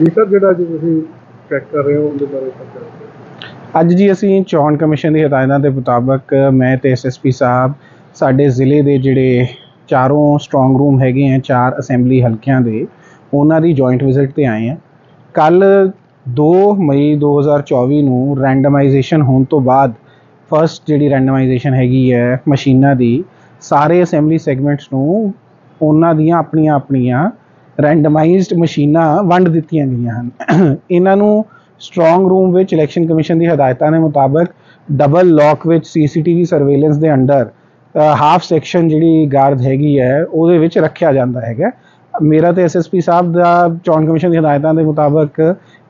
ਜੀ ਜਿਹੜਾ ਜੀ ਤੁਸੀਂ ਚੈੱਕ ਕਰ ਰਹੇ ਹੋ, ਉਹਦੇ ਬਾਰੇ ਸਰ ਅੱਜ ਜੀ ਅਸੀਂ ਚੋਣ ਕਮਿਸ਼ਨ ਦੀ ਹਦਾਇਤਾਂ ਦੇ ਮੁਤਾਬਕ ਮੈਂ ਤੇ ਐਸਐਸਪੀ ਸਾਹਿਬ ਸਾਡੇ ਜ਼ਿਲ੍ਹੇ ਦੇ ਜਿਹੜੇ ਚਾਰੋਂ ਸਟਰੋਂਗ ਰੂਮ ਹੈਗੇ ਆ, ਚਾਰ ਅਸੈਂਬਲੀ ਹਲਕਿਆਂ ਦੇ, ਉਹਨਾਂ ਦੀ ਜੁਆਇੰਟ ਵਿਜ਼ਿਟ ਤੇ ਆਏ ਆ। ਕੱਲ 2 ਮਈ 2024 ਨੂੰ ਰੈਂਡਮਾਈਜੇਸ਼ਨ ਹੋਣ ਤੋਂ ਬਾਅਦ ਫਰਸਟ ਜਿਹੜੀ ਰੈਂਡਮਾਈਜੇਸ਼ਨ ਹੈਗੀ ਹੈ ਮਸ਼ੀਨਾਂ ਦੀ, ਸਾਰੇ ਅਸੈਂਬਲੀ ਸੈਗਮੈਂਟਸ ਨੂੰ ਉਹਨਾਂ ਦੀਆਂ ਆਪਣੀਆਂ ਆਪਣੀਆਂ ਰੈਂਡਮਾਈਜ਼ਡ ਮਸ਼ੀਨਾਂ ਵੰਡ ਦਿੱਤੀਆਂ ਗਈਆਂ ਹਨ। ਇਹਨਾਂ ਨੂੰ ਸਟਰੋਂਗ ਰੂਮ ਵਿੱਚ ਇਲੈਕਸ਼ਨ ਕਮਿਸ਼ਨ ਦੀ ਹਦਾਇਤਾਂ ਦੇ ਮੁਤਾਬਕ ਡਬਲ ਲੋਕ ਵਿੱਚ ਸੀਸੀਟੀਵੀ ਸਰਵੇਲੈਂਸ ਦੇ ਅੰਡਰ ਹਾਫ ਸੈਕਸ਼ਨ ਜਿਹੜੀ ਗਾਰਡ ਹੈਗੀ ਹੈ, ਉਹਦੇ ਵਿੱਚ ਰੱਖਿਆ ਜਾਂਦਾ ਹੈਗਾ। ਮੇਰਾ ਤੇ ਐਸਐਸਪੀ ਸਾਹਿਬ ਦਾ, ਚੋਣ ਕਮਿਸ਼ਨ ਦੀ ਹਦਾਇਤਾਂ ਦੇ ਮੁਤਾਬਕ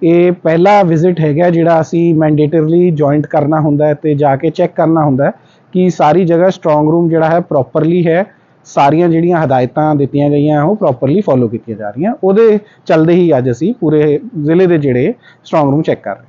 ਇਹ ਪਹਿਲਾ ਵਿਜ਼ਿਟ ਹੈਗਾ ਜਿਹੜਾ ਅਸੀਂ ਮੈਂਡੇਟਰਲੀ ਜੁਆਇੰਟ ਕਰਨਾ ਹੁੰਦਾ ਹੈ ਤੇ ਜਾ ਕੇ ਚੈੱਕ ਕਰਨਾ ਹੁੰਦਾ ਹੈ ਕਿ ਸਾਰੀ ਜਗ੍ਹਾ ਸਟਰੋਂਗ ਰੂਮ ਜਿਹੜਾ ਹੈ ਪ੍ਰੋਪਰਲੀ ਹੈ ਸਾਰੀਆਂ ਜਿਹੜੀਆਂ ਹਦਾਇਤਾਂ ਦਿੱਤੀਆਂ ਗਈਆਂ, ਉਹ ਪ੍ਰੋਪਰਲੀ ਫੋਲੋ ਕੀਤੀਆਂ ਜਾ ਰਹੀਆਂ। ਉਹਦੇ ਚੱਲਦੇ ਹੀ ਅੱਜ ਅਸੀਂ ਪੂਰੇ ਜ਼ਿਲ੍ਹੇ ਦੇ ਜਿਹੜੇ ਸਟਰੋਂਗ ਰੂਮ ਚੈੱਕ ਕਰ ਰਹੇ